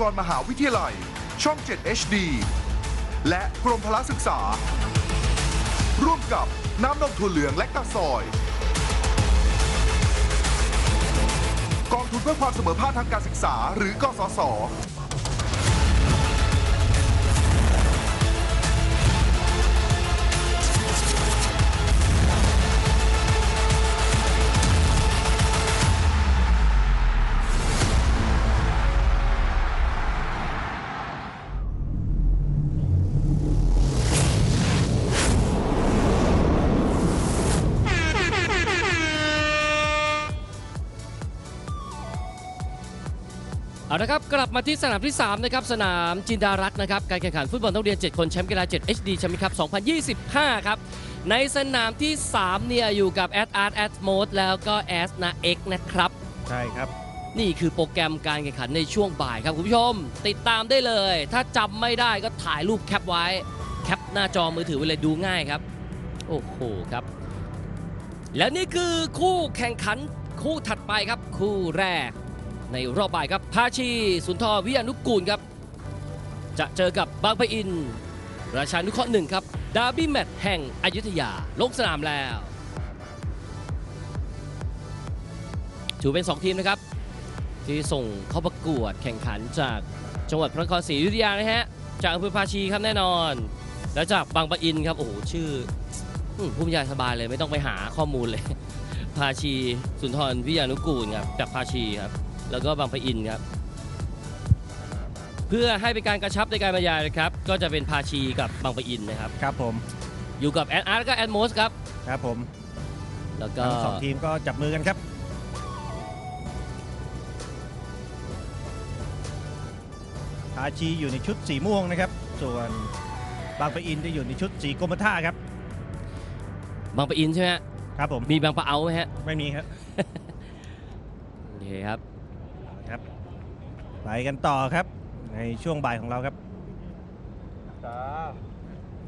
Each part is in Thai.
กรมหาวิทยาลัย ช่อง 7 HD และกรมพละศึกษา ร่วมกับน้ำนมถั่วเหลืองและกาซอย กองทุนเพื่อความเสมอภาคทางการศึกษาหรือกสศ เอาละครับกลับมาที่สนามที่3นะครับสนามจินดารักษ์นะครับการแข่งขันฟุตบอลต้องเรียน 7 คนแชมป์กีฬา7 HD แชมป์ครับ2025 ครับ ในสนามที่ 3 เนี่ย อยู่กับแอดอาร์ตแอดโมดแล้วก็แอสนาเอ็กนะครับ ใช่ครับ นี่คือโปรแกรมการแข่งขันในช่วงบ่ายครับคุณผู้ชม ติดตามได้เลย ถ้าจำไม่ได้ก็ถ่ายรูปแคปไว้ แคปหน้าจอมือถือไว้เลยดูง่ายครับ โอ้โหครับ และนี่คือคู่แข่งขันคู่ถัดไปครับคู่แรก ในรอบบ่ายครับพาชีสุนทรวิยานุกูลครับ จะเจอกับบางปะอิน ราชานุเคราะห์หนึ่งครับดาร์บี้แมตช์แห่งอยุธยาลงสนามแล้วถือเป็น 2 ทีมนะครับ ที่ส่งเข้าประกวดแข่งขันจากจังหวัดพระนครศรีอยุธยานะฮะจากอำเภอภาชีครับแน่นอน แล้วจากบางปะอินครับโอ้โหชื่ออืมผู้บรรยายสบายเลยไม่ต้องไปหาข้อมูลเลย ภาชีสุนทรวิยานุกูลครับจากภาชีครับ แล้วก็บางปะอินครับ เพื่อให้เป็นการกระชับในการบรรยายนะครับ ก็จะเป็นภาชีกับบางปะอินนะครับ ครับผม อยู่กับแอดอาร์ตแล้วก็แอดโมสครับ ครับผม แล้วก็ทั้งสองทีมก็จับมือกันครับ พาชีอยู่ในชุดสีม่วงนะครับ ส่วนบางปะอินจะอยู่ในชุดสีกรมท่าครับ บางปะอินใช่ไหมฮะครับผม มีบางปะเอาไหมฮะ ไม่มีครับ โอเคครับครับ ไปกันต่อครับในช่วงบ่ายของเราครับ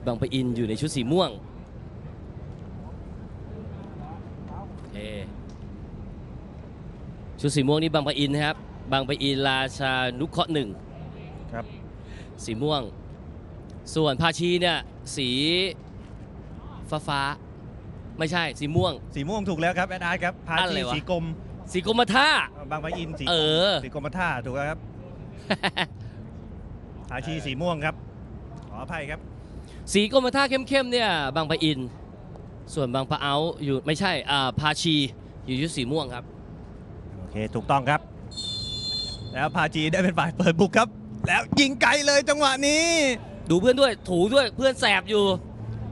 บางปะอินอยู่ในชุดสีม่วงโอเคชุดสีม่วงนี่บางปะอินนะครับ บางปะอินราชานุเคราะห์หนึ่งครับ สีม่วง ส่วนภาชีเนี่ยสีฟ้าฟ้าๆไม่ใช่สีม่วง สีม่วงถูกแล้วครับแอดอาร์ตครับพาอะไรชีวะสีกรม สีกรมท่า บางปะอินสีเออ สีกรมท่าถูกแล้วครับพาชีสีม่วงครับ ขออภัยครับ สีกรมท่าเข้มๆเนี่ยบางปะอิน ส่วนบางปะเอาอยู่ไม่ใช่อ่าภาชีอยู่ชุดสีม่วงครับ โอเค ถูกต้องครับ แล้วพาจีได้เป็นฝ่ายเปิดบุกครับ แล้วยิงไกลเลยจังหวะนี้ ดูเพื่อนด้วยถูด้วยเพื่อนแสบอยู่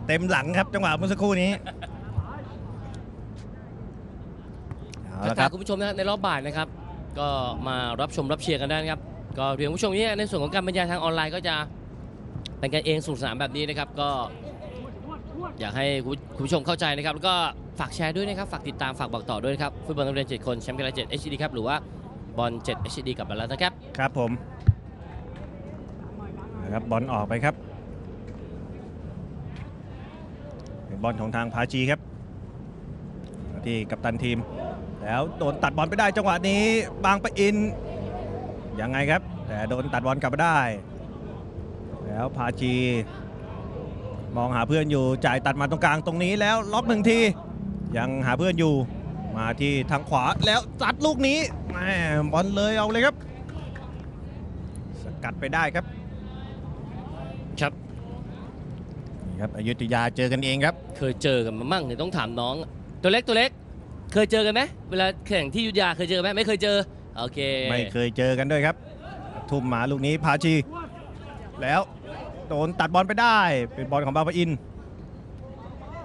เต็มหลังครับจังหวะเมื่อสักครู่นี้ เอาทัละกคทารัยบคุณผู้ชมนะในรอบบ่ายนะครับ ก็มารับชมรับเชียร์กันได้นะครับ ก็เรียนคุณผู้ชมเนี่ยในส่วนของการบรรยายทางออนไลน์ก็จะเป็นกันเองสนุกสนานแบบนี้นะครับ ก็อยากให้คุณคุณผู้ชมเข้าใจนะครับ แล้วก็ฝากแชร์ด้วยนะครับ ฝากติดตาม ฝากบอกต่อด้วยนะครับ ฟุตบอลนักเรียน 7 คน แชมป์กีฬา7 HD ครับ หรือว่าบอล7 HD กลับมาแล้วนะครับ ครับผมนะครับบอลออกไปครับเป็นบอลของทางพาจีครับ ที่กัปตันทีม แล้วโดนตัดบอลไปได้จังหวะนี้ บางปะอินยังไงครับ แต่โดนตัดบอลกลับมาได้ แล้วพาจีมองหาเพื่อนอยู่จ่ายตัดมาตรงกลางตรงนี้แล้วล็อกหนึ่งทียังหาเพื่อนอยู่มาที่ทางขวาแล้วตัดลูกนี้แหม่บอลเลยเอาเลยครับ สกัดไปได้ครับครับนี่ครับอยุธยาเจอกันเองครับ เคยเจอกันมามั่งเนี่ยต้องถามน้อง ตัวเล็กตัวเล็ก เคยเจอกันไหมเวลาแข่งที่ยุธยาเคยเจอไหมไม่เคยเจอโอเคไม่เคยเจอกันด้วยครับ ทุ่มหมาลูกนี้พาชี แล้วโดนตัดบอลไปได้เป็นบอลของบาปะอิน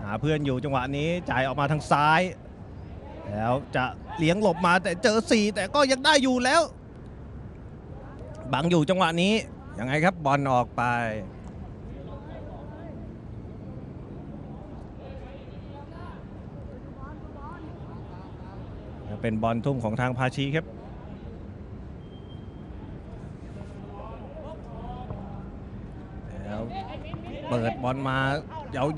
หาเพื่อนอยู่จังหวะนี้จ่ายออกมาทางซ้าย แล้วจะเลี้ยงหลบมาแต่เจอสี่แต่ก็ยังได้อยู่แล้ว บังอยู่จังหวะนี้ยังไงครับบอลออกไป เป็นบอลทุ่มของทางพาชีครับแล้วเปิดบอลมา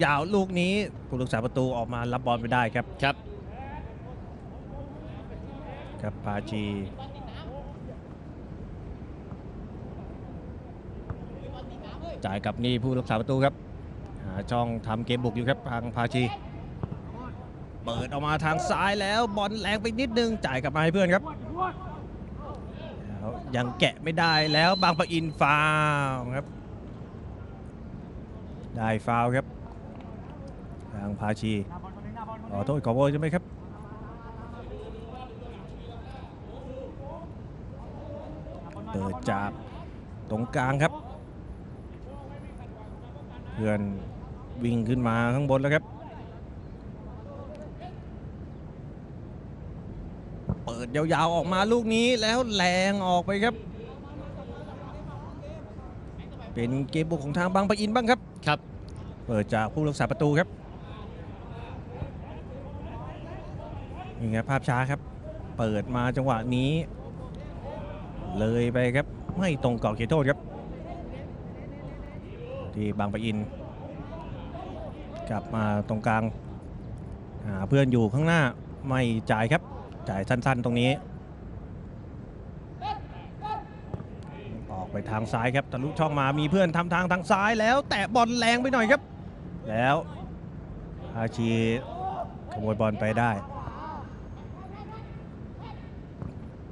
ยาวๆลูกนี้ผู้รักษาประตูออกมารับบอลไปได้ครับครับ ครับพาชีจ่ายกับนี่ผู้รักษาประตูครับหาช่องทำเกมบุกอยู่ครับทางพาชี เปิดออกมาทางซ้ายแล้วบอลแรงไปนิดนึงจ่ายกลับมาให้เพื่อนครับยังแกะไม่ได้แล้วบางปะอินฟาวครับ ได้ฟาวครับทางพาชีขอโทษขอโวยใช่ไหมครับเปิดจากตรงกลางครับ เพื่อนวิ่งขึ้นมาข้างบนแล้วครับ เปิด ยาวๆออกมาลูกนี้แล้วแรงออกไปครับ เป็นเกมบุกของทางบางปะอินบ้างครับครับ เปิดจากผู้รักษาประตูครับนี่ครับภาพช้าครับ เปิดมาจังหวะนี้ เลยไปครับไม่ตรงกรอบเขตโทษครับ ที่บางปะอิน กลับมาตรงกลางหาเพื่อนอยู่ข้างหน้าไม่จ่ายครับ จ่ายสั้น ๆ ตรงนี้ ออกไปทางซ้ายครับทะลุช่องมามีเพื่อนทำทางทางซ้ายแล้ว แตะบอลแรงไปหน่อยครับ แล้วอาชีขโมยบอลไปได้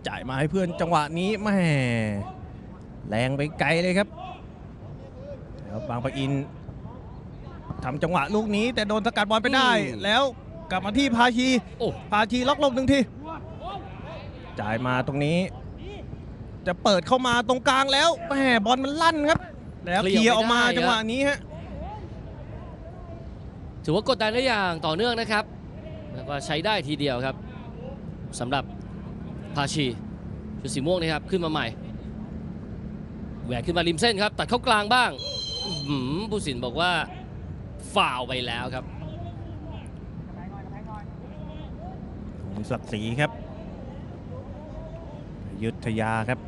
จ่ายมาให้เพื่อนจังหวะนี้แม่แรงไปไกลเลยครับแล้วบางปะอินทำจังหวะลูกนี้แต่โดนสกัดบอลไปได้อืมแล้วกลับมาที่พาชีโอ้พาชีล็อกลงหนึ่งที จ่ายมาตรงนี้ จะเปิดเข้ามาตรงกลางแล้วแหมบอลมันลั่นครับ แล้วเคลียร์ออกมาจังหวะนี้ฮะถือว่ากดดันได้อย่างต่อเนื่องนะครับ แล้วก็ใช้ได้ทีเดียวครับสำหรับพาชีชุดสีม่วงนะครับขึ้นมาใหม่แหวกขึ้นมาริมเส้นครับ ตัดเข้ากลางบ้างอื้อหือผู้สินบอกว่าฝ่าวไปแล้วครับผมศักดิ์ศรีครับอยุ ทยาครับ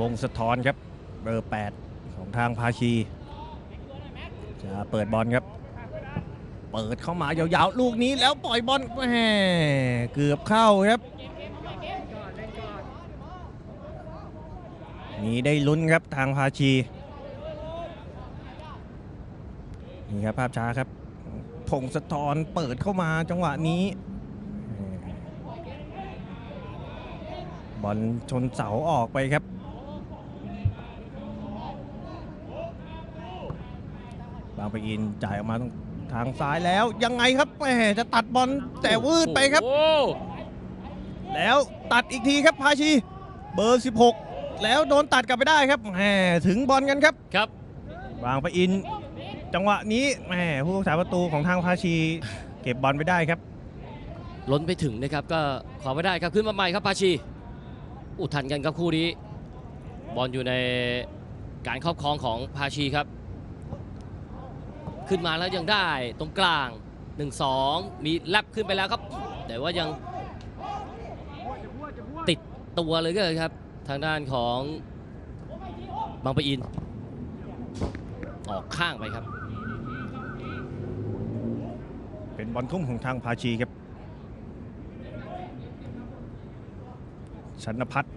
วงสะท้อนครับ เบอร์ 8 ของทางพาชี จะเปิดบอลครับ เปิดเข้ามายาวๆ ลูกนี้แล้วปล่อยบอลแหมเกือบเข้าครับนี่ได้ลุ้นครับทางพาชี นี่ครับภาพช้าครับพงศธรเปิดเข้ามาจังหวะนี้บอลชนเสาออกไปครับ บางปะอินจ่ายออกมาตรงทางซ้ายแล้วยังไงครับแหมจะตัดบอลแต่วืดไปครับโอ้แล้วตัดอีกทีครับพาชีเบอร์ 16 แล้วโดนตัดกลับไปได้ครับแหมถึงบอลกันครับครับวางไปอิน จังหวะนี้แหมผู้รักษาประตูของทางพาชี เก็บบอลไปได้ครับ ล้นไปถึงนะครับก็ขอไม่ได้ครับขึ้นมาใหม่ครับพาชี อุทันกันครับคู่นี้ บอลอยู่ในการครอบครองของพาชีครับ ขึ้นมาแล้วยังได้ตรงกลาง 1-2 มีแลบขึ้นไปแล้วครับ แต่ว่ายังติดตัวเลยก็ครับ ทางด้านของบางปะอิน ออกข้างไปครับ เป็นบอลทุ่มของทางพาชีครับชนพัฒน์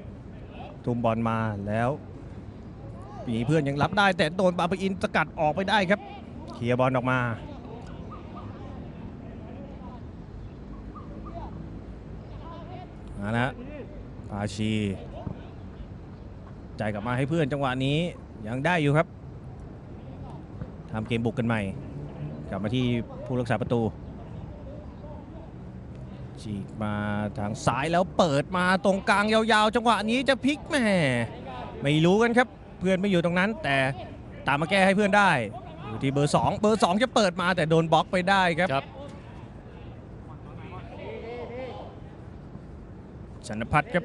ทุ่มบอลมาแล้วมีเพื่อนยังรับได้ แต่โดนบาปอินสกัดออกไปได้ครับเคลียร์บอลออกมามานะฮะพาชีจ่ายกลับมาให้เพื่อนจังหวะนี้ยังได้อยู่ครับทำเกมบุกกันใหม่ กลับมาที่ผู้รักษาประตู ฉีกมาทางซ้ายแล้วเปิดมาตรงกลางยาวๆ จังหวะนี้จะพลิกแหม่ไม่รู้กันครับ เพื่อนไม่อยู่ตรงนั้น แต่ตามมาแก้ให้เพื่อนได้อยู่ที่เบอร์ 2 เบอร์ 2 จะเปิดมาแต่โดนบล็อกไปได้ครับครับชนพัฒน์ครับ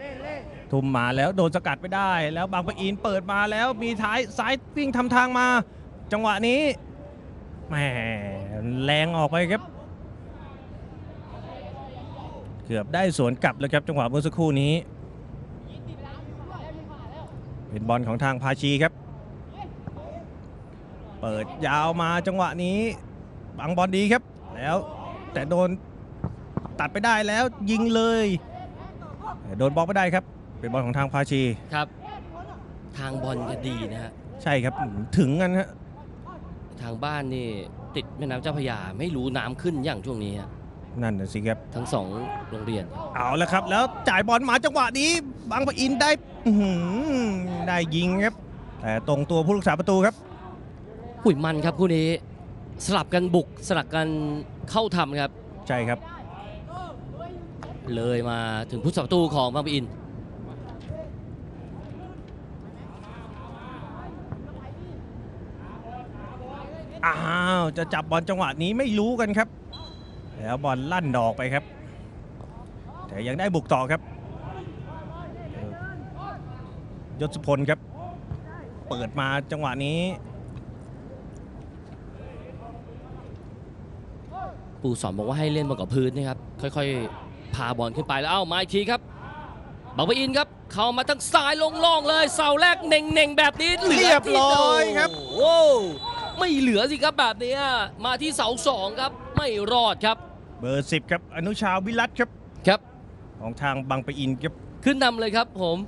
ทุ่มมาแล้วโดนสกัดไปได้ แล้วบางปะอินเปิดมาแล้วมีท้ายซ้ายวิ่งทำทางมา จังหวะนี้แหมแรงออกไปครับ เกือบได้สวนกลับแล้วครับจังหวะเมื่อสักครู่นี้ เป็นบอลของทางพาชีครับ เปิดยาวมาจังหวะนี้บังบอลดีครับ แล้วแต่โดนตัดไปได้แล้วยิงเลยแต่โดนบล็อกไม่ได้ครับ เป็นบอลของทางพาชีครับ ทางบอลก็ดีนะฮะใช่ครับถึงกันฮะทางบ้านนี่ติดแม่น้ำเจ้าพระยาไม่รู้น้ำขึ้นอย่างช่วงนี้ฮะ นั่นน่ะสิครับทั้งสองโรงเรียน เอาแล้วครับ แล้วจ่ายบอลมาจังหวะนี้ บางปะอินได้อื้อหือได้ยิงครับ แต่ตรงตัวผู้รักษาประตูครับ หุ่ยมันครับคู่นี้สลับกันบุกสลับกันเข้าทำครับ ใช่ครับ เลยมาถึงผู้สัประตูของบางปะอิน อ้าว จะจับบอลจังหวะนี้ไม่รู้กันครับ แล้วบอลลั่นดอกไปครับ แต่ยังได้บุกต่อครับเออยศพลครับ เปิดมาจังหวะนี้ ปูสอนบอกว่าให้เล่นบอลกับพื้นนะครับ ค่อยๆ พาบอลขึ้นไปแล้วเอ้ามาอีกทีครับบางปะอินครับ เข้ามาทั้งซ้ายลงล่องเลย เสาแรกเน่งๆ แบบนี้เหลือเรียบร้อยครับโอ้โหไม่เหลือสิครับแบบเนี้ยมาที่เสาสองครับ ไม่รอดครับ เบอร์ 10 ครับ อนุชาวิรัตครับ ครับ ของทางบางปะอินครับ ขึ้นนำเลยครับผม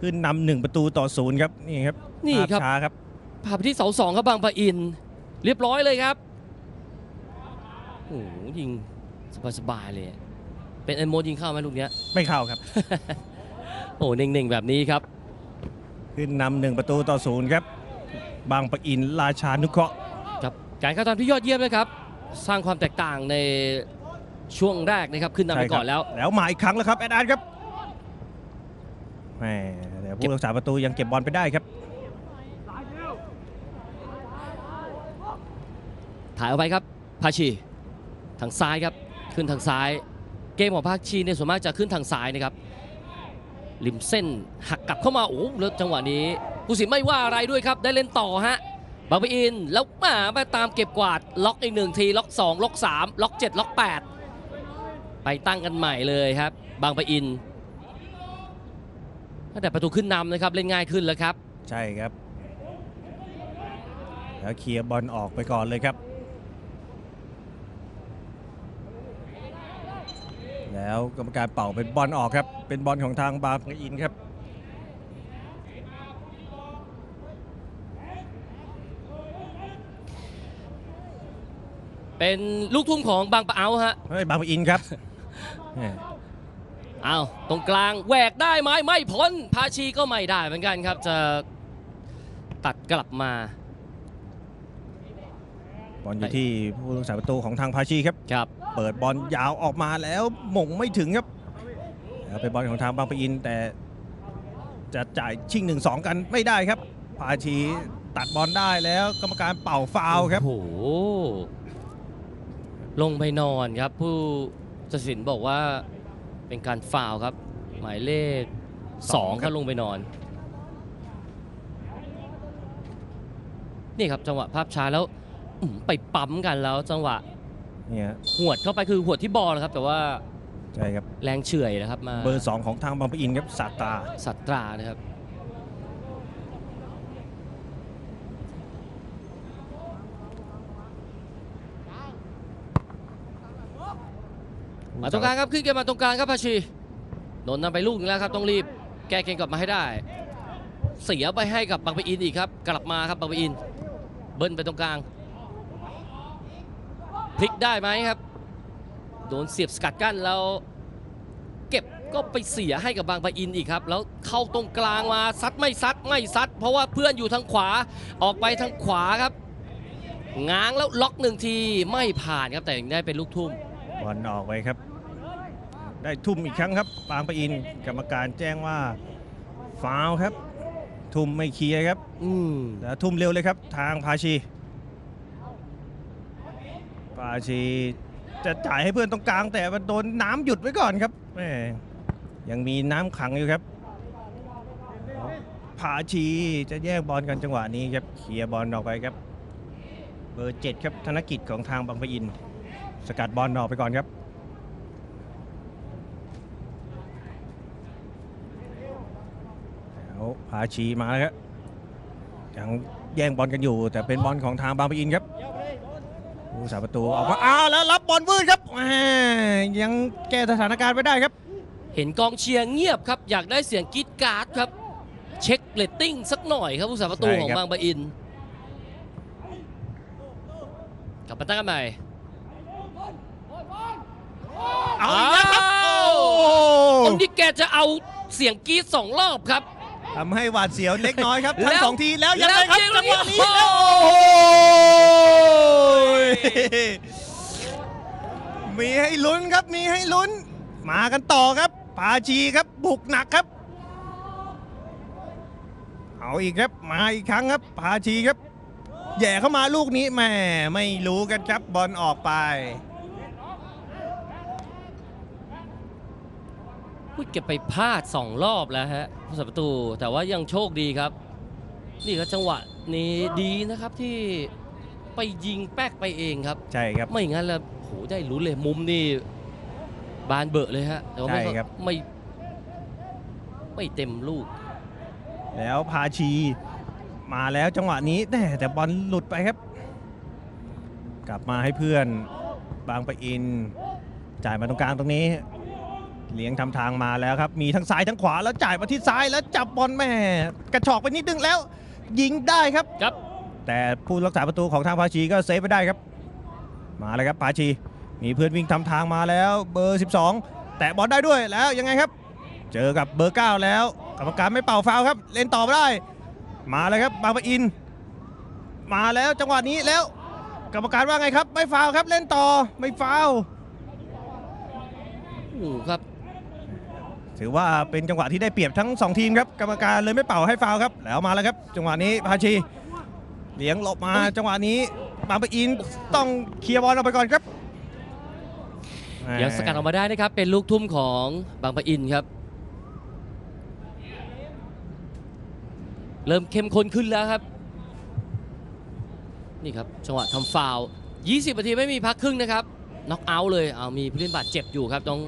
ขึ้นนำหนึ่งประตูต่อศูนย์ครับ นี่ครับนี่ครับ ภาพช้าครับพาไปที่เสาสองครับบางปะอิน เรียบร้อยเลยครับโอ้โหยิงสบายๆเลยเป็นเอ็นโมยิงเข้าไหมลูกเนี้ย ไม่เข้าครับ โอ้เน่งๆแบบนี้ครับ ขึ้นนำหนึ่งประตูต่อศูนย์ครับ บางปะอินราชานุเคราะห์ ครับการเข้าทำที่ยอดเยี่ยมเลยครับ สร้างความแตกต่างในช่วงแรกนะครับขึ้นนำไปก่อนแล้ว แล้วมาอีกครั้งแล้วครับแอดอาร์ครับแหมแต่ผู้รักษาประตูยังเก็บบอลไปได้ครับถ่ายเอาไปครับพาชีทางซ้ายครับขึ้นทางซ้าย เกมของภาคชีเนี่ยส่วนมากจะขึ้นทางซ้ายนะครับริมเส้นหักกลับเข้ามาโอ้แล้วจังหวะนี้ผู้สินไม่ว่าอะไรด้วยครับ ได้เล่นต่อฮะ บางปะอินแล้วมาไปตามเก็บกวาดล็อกอีกหนึ่งทีล็อก 2 ล็อก 3 ล็อก 7 ล็อก 8 ไปตั้งกันใหม่เลยครับ บางปะอินแต่ประตูขึ้นนำนะครับเล่นง่ายขึ้นแล้วครับ ใช่ครับ แล้วเคลียร์บอลออกไปก่อนเลยครับ แล้วกรรมการเป่าเป็นบอลออกครับ เป็นบอลของทางบางปะอินครับ เป็นลูกทุ่งของบางปะเอาฮะเฮ้ยบางปะอินครับแหมเอาตรงกลางแหวกได้ไหมไม่พ้นพาชีก็ไม่ได้เหมือนกันครับ จะตัดกลับมาบอลอยู่ที่ผู้รักษาประตูของทางพาชีครับครับ เปิดบอลยาวออกมาแล้วหม่งไม่ถึงครับแล้วเป็นบอลของทางบางปะอินแต่จะจ่ายชิงหนึ่งสองกันไม่ได้ครับ พาชีตัดบอลได้แล้วกรรมการเป่าฟาวล์ครับโอ้โห ลงไปนอนครับ ผู้ตัดสินบอกว่าเป็นการฟาวล์ครับ หมายเลขสอง2ครัก็บลงไปนอน นี่ครับจังหวะภาพช้าแล้วอื้อหือไปปั๊มกันแล้วจังหวะเนี่ยหวดเข้าไปคือหวดที่บอลนะครับ แต่ว่าใช่ครับแรงเฉื่อยนะครับมาเบอร์สองของทางบางปะอินครับสาตราสัตรานะครับ มาตรงกลางครับขึ้นเกมมาตรงกลางครับพาชีโดนนำไปลูกหนึงแล้วครับต้องรีบแก้เกมกลับมาให้ได้ เสียไปให้กับบางปะอินอีกครับ กลับมาครับบางปะอิน เบิ้ลไปตรงกลางพลิกได้ไหมครับ โดนเสียบสกัดกั้นแล้วเก็บก็ไปเสียให้กับบางปะอินอีกครับ แล้วเข้าตรงกลางมาซัดไม่ซัดไม่ซัด เพราะว่าเพื่อนอยู่ทางขวาออกไปทางขวาครับง้างแล้วล็อกหนึ่งทีไม่ผ่านครับแต่ยังได้เป็นลูกทุ่ม บอลออกไปครับ ได้ทุ่มอีกครั้งครับบางปะอินกรรมการแจ้งว่าฟาวล์ครับ ทุ่มไม่เคลียร์ครับ อืมแล้วทุ่มเร็วเลยครับ ทางพาชีพาชีจะจ่ายให้เพื่อนตรงกลาง แต่มันโดนน้ำหยุดไว้ก่อนครับแหมยังมีน้ำขังอยู่ครับพาชีจะแย่งบอลกันจังหวะนี้ครับเคลียร์บอลออกไปครับ เบอร์เจ็ดครับธนกิจของทางบางปะอิน สกัดบอลออกไปก่อนครับ แล้วพาชีมาแล้วครับยังแย่งบอลกันอยู่ แต่เป็นบอลของทางบางปะอินครับผู้สาประตูออกมาอ้าวแล้วรับบอลวืดครับแหมยังแก้สถานการณ์ไม่ได้ครับ เห็นกองเชียร์เงียบครับ อยากได้เสียงกรีดกราร์ดครับ เช็คเรตติ้งสักหน่อยครับผู้สาประตูใช่ของครับ บางปะอิน กลับมาตั้งกันใหม่ เอาอีกแล้วครับอ้าวโอ้ตรงนี้แกจะเอาเสียงกรีดสองรอบครับ ทำให้หวาดเสียวเล็กน้อยครับแล้วทั้งสองทีแล้วยังไงครับแล้วจังหวะนี้โอ้โหแล้วโอ้ยมีให้ลุ้นครับมีให้ลุ้น มากันต่อครับปาจีครับบุกหนักครับ เอาอีกครับมาอีกครั้งครับปาจีครับแหย่เข้ามาลูกนี้แหม่ไม่รู้กันครับบอลออกไป พูดเก็บไปพลาดสองรอบแล้วฮะผู้สัประตูแต่ว่ายังโชคดีครับ นี่ครับจังหวะนี้ดีนะครับที่ไปยิงแป๊กไปเองครับ ใช่ครับ ไม่งั้นแล้วโหได้ลุ้นเลยมุมนี่บานเบอะเลยฮะแต่ว่าไม่ใช่ครับ ไม่ไม่เต็มลูก แล้วพาชีมาแล้วจังหวะนี้แน่แต่บอลหลุดไปครับ กลับมาให้เพื่อนบางปะอิน จ่ายมาตรงกลางตรงนี้ เลี้ยงทำทางมาแล้วครับ มีทั้งซ้ายทั้งขวาแล้วจ่ายมาที่ซ้ายแล้วจับบอลแม่กระชอกไปนิดนึงแล้ว ยิงได้ครับครับ แต่ผู้รักษาประตูของทางพาชีก็เซฟไปได้ครับ มาเลยครับพาชี มีเพื่อนวิ่งทำทางมาแล้วเบอร์ 12 แตะบอลได้ด้วยแล้วยังไงครับ เจอกับเบอร์ 9 แล้วกรรมการไม่เป่าฟาวล์ครับ เล่นต่อไม่ได้ มาเลยครับบางปะอิน มาแล้วจังหวะนี้แล้วกรรมการว่าไงครับ ไม่ฟาวล์ครับเล่นต่อไม่ฟาวล์โอ้โหครับ ถือว่าเป็นจังหวะที่ได้เปรียบทั้งสองทีมครับกรรมการเลยไม่เป่าให้ฟาวล์ครับ แล้วมาแล้วครับ จังหวะนี้พาชีเลี้ยงหลบมาจังหวะนี้บางปะอินต้องเคลียร์บอลออกไปก่อนครับยังสกัดออกมาได้นะครับ เป็นลูกทุ่มของบางปะอินครับ เริ่มเข้มข้นขึ้นแล้วครับ นี่ครับจังหวะทำฟาวล์20 นาทีไม่มีพักครึ่งนะครับน็อกเอาท์เลยเอามีผู้เล่นบาดเจ็บอยู่ครับต้อง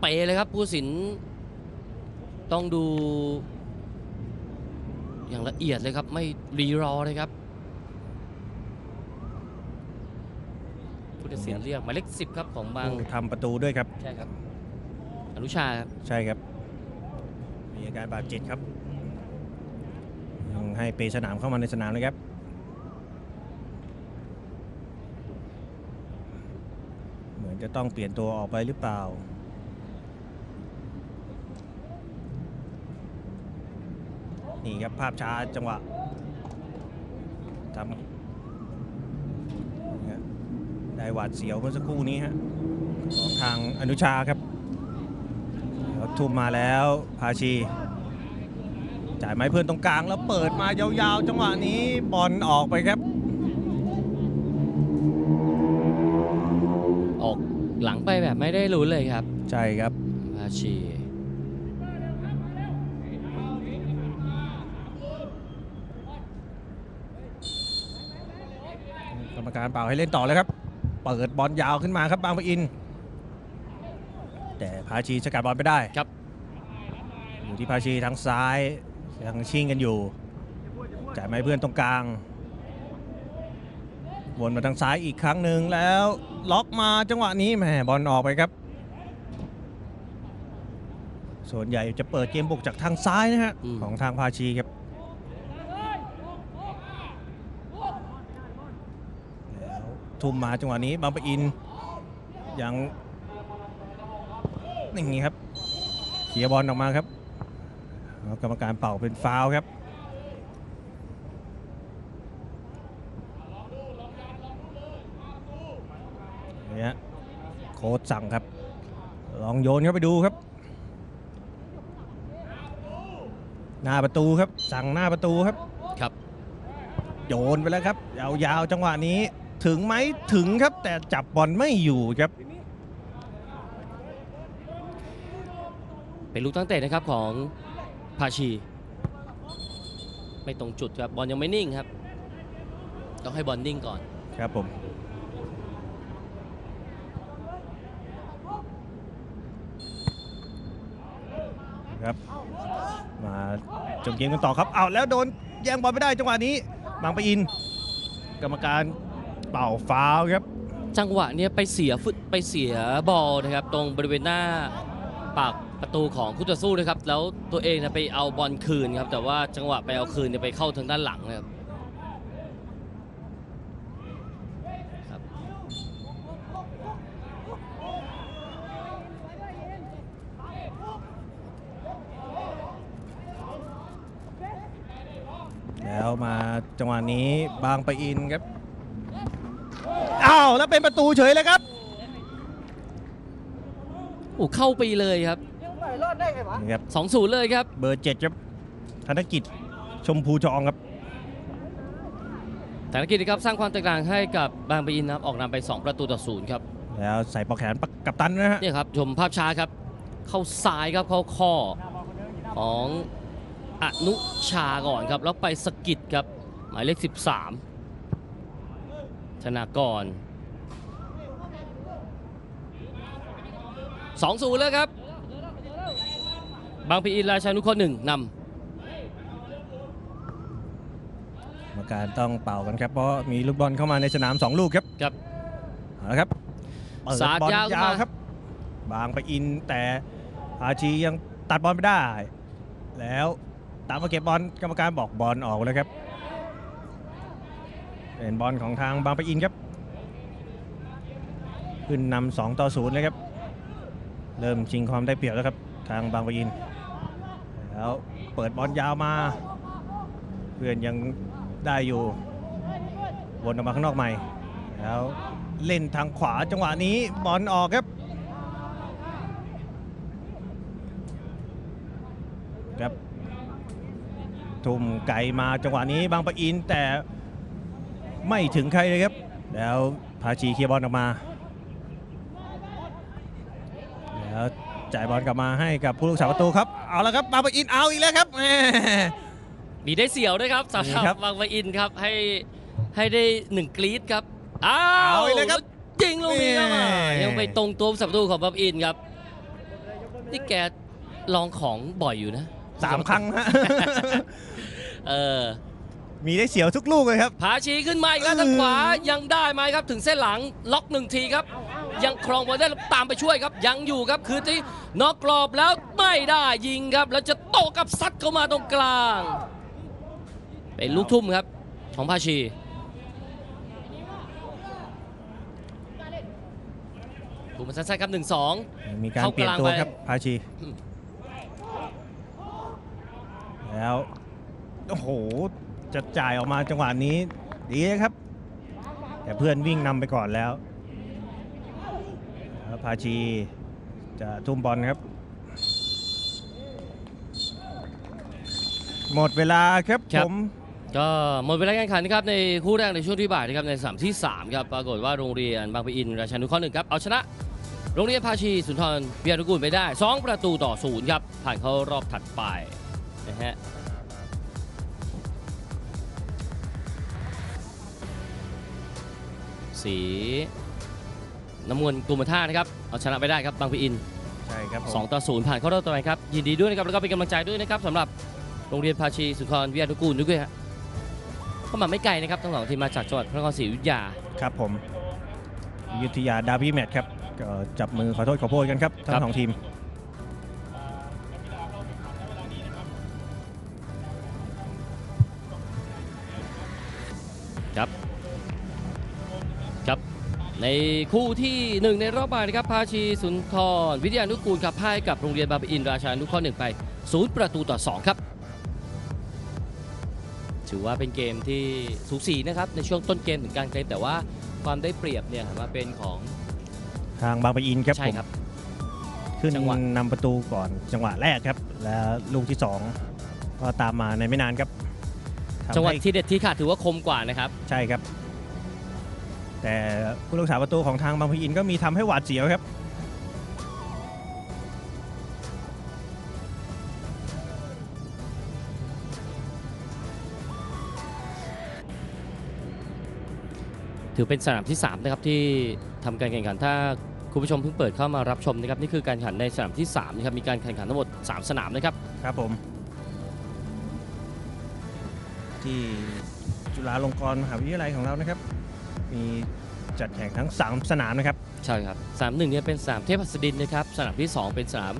เปเลยครับผู้สินต้องดู อย่างละเอียดเลยครับ ไม่รีรอเลยครับผู้ตัดสินเรียกหมายเลข10ครับของบางผู้ทำประตูด้วยครับ ใช่ครับ อนุชาครับใช่ครับ มีอาการบาดเจ็บครับยังให้เปสนามเข้ามาในสนามเลยครับเหมือนจะต้องเปลี่ยนตัวออกไปหรือเปล่า นี่ครับภาพช้าจังหวะทำนี่ฮะได้หวาดเสียวเมื่อสักครู่นี้ฮะของทางอนุชาครับแล้วทุ่มมาแล้วพาชี จ่ายไม้เพื่อนตรงกลางแล้วเปิดมายาวๆ จังหวะนี้บอลออกไปครับ ออกหลังไปแบบไม่ได้รู้นเลยครับ ใช่ครับอาชี กรรมการเป่าให้เล่นต่อเลยครับ เปิดบอลยาวขึ้นมาครับบางปะอิน แต่พาชีสกัดบอลไม่ได้ครับ อยู่ที่พาชีทางซ้ายยังชิงกันอยู่จ่ายไม้เพื่อนตรงกลาง วนมาทางซ้ายอีกครั้งหนึ่งแล้วล็อกมาจังหวะนี้แหมบอลออกไปครับ ส่วนใหญ่จะเปิดเกมบุกจากทางซ้ายนะฮะอืมของทางพาชีครับแล้ว ทุ่มมาจังหวะนี้บางปะอินยังอย่างนี้ครับเคลียร์บอลออกมาครับแล้วกรรมการเป่าเป็นฟาวล์ครับเนี่ยโค้ชสั่งครับ ลองโยนเข้าไปดูครับ หน้าประตูครับสั่งหน้าประตูครับครับ โยนไปแล้วครับยาวๆจังหวะนี้ ถึงไหมถึงครับแต่จับบอลไม่อยู่ครับ เป็นลูกตั้งเตะนะครับของพาชี ไม่ตรงจุดครับบอลยังไม่นิ่งครับ ต้องให้บอลนิ่งก่อนครับผมครับมาจบเกมกันต่อครับเอาแล้วโดนแย่งบอลไม่ได้จังหวะนี้บางปะอิน กรรมการ เป่าฟาวล์ครับ จังหวะเนี้ยไปเสียฟุตไปเสียบอลนะครับ ตรงบริเวณหน้าปากประตูของคู่ต่อสู้นะครับ แล้วตัวเองนะไปเอาบอลคืนครับ แต่ว่าจังหวะไปเอาคืนเนี่ยไปเข้าทางด้านหลังนะครับครับแล้วมาจังหวะนี้บางปะอินครับอ้าวแล้วเป็นประตูเฉยเลยครับโอ้เข้าไปเลยครับนี่ครับ2-0เลยครับ เบอร์เจ็ดครับธนกิจชมพูจองครับธนกิจนะครับสร้างความแตกต่างให้กับบางปะอินนะครับออกนำไป 2 ประตูต่อศูนย์ครับแล้วใส่ปลอกแขนปะกับตันนะฮะเนี่ยครับชมภาพช้าครับ เข้าซ้ายครับเข้าข้อของอนุชาก่อนครับ แล้วไปสะกิดครับ หมายเลข 13 ธนากร 2-0 แล้วครับ บางปีอินราชานุเคราะห์หนึ่งนกรรมการต้องเป่ากันครับ เพราะมีลูกบอลเข้ามาในสนาม 2 ลูกครับำครับเอาละครับเปิดสาดบอลยาวขึ้นยาวมาครับ บางปะอินแต่อาชียังตัดบอลไม่ได้ แล้วตามมาเก็บบอลกรรมการบอกบอลออกแล้วครับเป็นบอลของทางบางปะอินครับ ขึ้นนำสองต่อศูนย์เลยครับ เริ่มชิงความได้เปรียบแล้วครับ ทางบางปะอิน แล้วเปิดบอลยาวมา เพื่อนยังได้อยู่วนออกมาข้างนอกใหม่ แล้วเล่นทางขวาจังหวะนี้บอลออกครับครับทุ่มไก่มาจังหวะนี้บางปะอินแต่ไม่ถึงใครเลยครับ แล้วพาชีเคลียร์บอลออกมา แล้ว จ่ายบอลกลับมาให้กับผู้รักษาประตูครับ เอาละครับบางปะอินเอาอีกแล้วครับแหม มีได้เสี่ยวด้วยครับสำหมีรับครับบางปะอินครับให้ให้ได้หนึ่งกรีดครับอ้าวเอาอีกแล้วครับจริงลูกนี้ครับแม่ ยังไปตรงตัวสับประตูของบางปะอินครับนี่แกลองของบ่อยอยู่นะสามครั้งฮะ เออมีได้เสียวทุกลูกเลยครับผาชีขึ้นมาอีกแล้วทางขวายังได้ไหมครับถึงเส้นหลังล็อกหนึ่งทีครับ ยังครองบอลได้แล้วตามไปช่วยครับ ยังอยู่ครับคือที่นอกกรอบแล้วไม่ได้ยิงครับ แล้วจะโตกับซัดเข้ามาตรงกลาง เป็นลูกทุ่มครับ ของภาชีถูกมันสั้นๆครับ1-2มีการเข้าเปลี่ยนกลางตัวไปครับพาชีอืมแล้วโอ้โหจะจ่ายออกมาจังหวะนี้ดีนะครับ แต่เพื่อนวิ่งนำไปก่อนแล้วแล้ว พาชีจะทุ่มบอลครับ หมดเวลาครับครัผบมก็หมดเวลาการแข่งขันนะครับในคู่แรกในช่วงที่บ่ายนะครับในสนามที่3ครับปรากฏว่าโรงเรียนบางปะอินราชานุเคราะห์หนึ่งครับเอาชนะ โรงเรียนภาชีสุนทรเบียรุกูลไปได้ 2 ประตูต่อศูนย์ครับผ่านเข้ารอบถัดไปนะฮะสี น้ำเงินกลุ่มท่านะครับเอาชนะไปได้ครับบางปะอินใช่ครับผม2ต่อ0ผ่านเข้ารอบต่อไปครับยินดีด้วยนะครับแล้วก็เป็นกำลังใจด้วยนะครับสำหรับโรงเรียนภาชีสุนทรวิทยานุกูลด้วยฮะก็มาไม่ไกลนะครับทั้งสองทีมมาจากจังหวัดพระนครศรีอยุธยาครับผมอยุธยาดาร์บี้แมตช์ครับก็จับมือขอโทษขอโพยกันครับทั้ครังบสองทีมครับครับ ในคู่ที่หนึ่งในรอบบ่ายนะครับภาชีสุนทร วิทยานุกูลครับพ่ายกับโรงเรียนบางปะอินราชานุเคราะห์หนึ่งไปศูนย์ประตูต่อสองครับ ถือว่าเป็นเกมที่สูสีนะครับในช่วงต้นเกมถึงกลารเกมแต่ว่าความได้เปรียบเนี่ยมาเป็นของทางบางปะอินครับใช่ผมครับ ขึ้นจังหวะนำประตูก่อนจังหวะแรกครับ แล้วลูกที่ 2 ก็ตามมาในไม่นานครับทำจังหวะให้ที่เด็ดที่ขาดถือว่าคมกว่านะครับ ใช่ครับ แต่ผู้รักษาประตูของทางบางปะอินก็มีทำให้หวาดเสียวครับ ถือเป็นสนามที่3นะครับที่ทำการแข่งขันถ้าคุณผู้ชมเพิ่งเปิดเข้ามารับชมนะครับนี่คือการแข่งขันในสนามที่3นะครับมีการแข่งขันทั้งหมด 3 สนามนะครับ ครับผม ที่จุฬาลงกรณ์มหาวิทยาลัยของเรานะครับ มีจัดแข่งทั้ง 3 สนามนะครับ ใช่ครับสนามหนึ่งเนี่ยเป็นสนามเทพหัสดินนะครับ สนามที่ 2 เป็นสนาม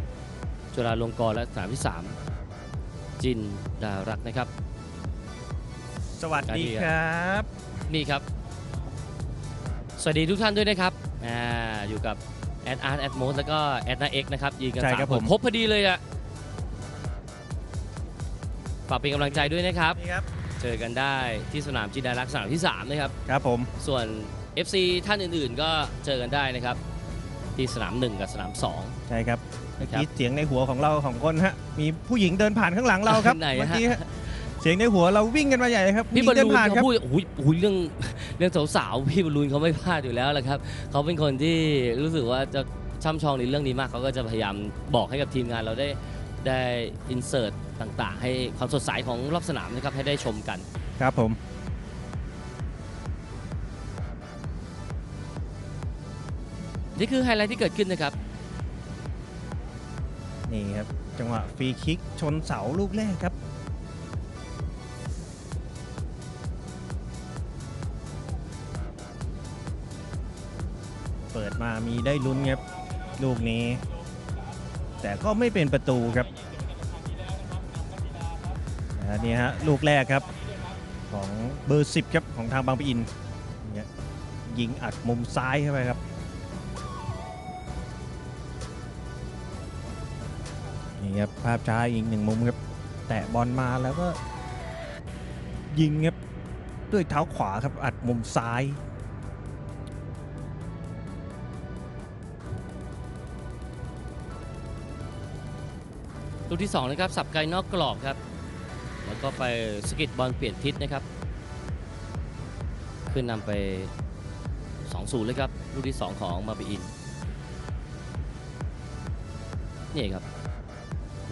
จุฬาลงกรณ์และสนามที่ 3 จินดารักษ์นะครับ สวัสดีครับ นี่ครับ สวัสดีทุกท่านด้วยนะครับอ่าอยู่กับแอดอาร์ตแอดโมสแล้วก็แอดนาเอ็กนะครับยืนกันใช่สามครับคผนม ครบพอดีเลยอะฝากเป็นกำลังใจด้วยนะครับ นี่ครับ เจอกันได้ที่สนามจินดารักษ์สนามที่3นะครับ ครับผม ส่วน FC ท่านอื่นๆ ก็เจอกันได้นะครับ ที่สนาม 1 กับสนาม 2 ใช่ครับเมื่อครับกี้เสียงในหัวของเราของคนฮะมีผู้หญิงเดินผ่านข้างหลังเราครับไหนฮะเมื่อกี้ฮะเสียงในหัวเราวิ่งกันมาใหญ่เลยครับพี่บผู้อลหญิงลูเดินนผ่านคเขารับพูดโอ้ยโอ้ยเรื่องเรื่องสาวๆพี่บอลลูนเขาไม่พลาดอยู่แล้วแหละครับเขาเป็นคนที่รู้สึกว่าจะช่ำชองในเรื่องนี้มากเขาก็จะพยายามบอกให้กับทีมงานเราได้ได้อินเสิร์ต ต่างๆ ให้ความสดใสของรอบสนามนะครับให้ได้ชมกัน ครับผม นี่คือไฮไลท์ที่เกิดขึ้นนะครับ นี่ครับ จังหวะฟรีคิกชนเสาลูกแรกครับ เปิดมามีได้ลุ้นครับ ลูกนี้ แต่ก็ไม่เป็นประตูครับ อันนี้ฮะลูกแรกครับของเบอร์ 10 ครับของทางบางปะอินเนี่ยยิงอัดมุมซ้ายเข้าไปครับนี่ครับภาพช้าอีกหนึ่งมุมครับแตะบอลมาแล้วก็ยิงครับด้วยเท้าขวาครับอัดมุมซ้ายลูกที่2นะครับสับไกลนอกกรอบครับ ก็ไปสกิดบอลเปลี่ยนทิศนะครับ ขึ้นนำไป 2-0 เลยครับ ลูกที่ 2 ของมาบิอิน นี่ครับ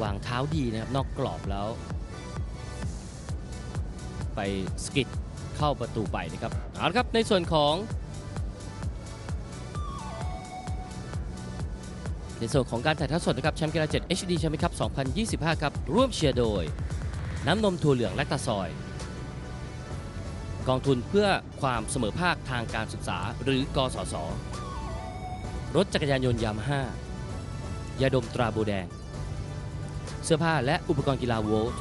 วางเท้าดีนะครับ นอกกรอบแล้ว ไปสกิดเข้าประตูไปนะครับ เอาละครับ ในส่วนของ ในส่วนของการถ่ายทอดสดนะครับแชมป์กีฬา7 HD แชมป์ครับ2025 ครับ ร่วมเชียร์โดย น้ำนมถั่วเหลืองและตาซอย กองทุนเพื่อความเสมอภาคทางการศึกษาหรือกสศรถจักรยานยนต์ยามาฮ่ายาดมตราโบแดง เสื้อผ้าและอุปกรณ์กีฬาโวลต์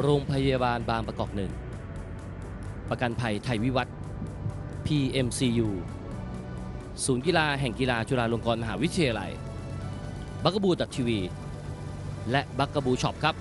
โรงพยาบาลบางประกอบหนึ่ง ประกันภัยไทยวิวัฒน์ PMCU ศูนย์กีฬาแห่งกีฬาจุฬาลงกรณ์มหาวิทยาลัย บักกบูดัทีวี และบักกบูช็อปครับ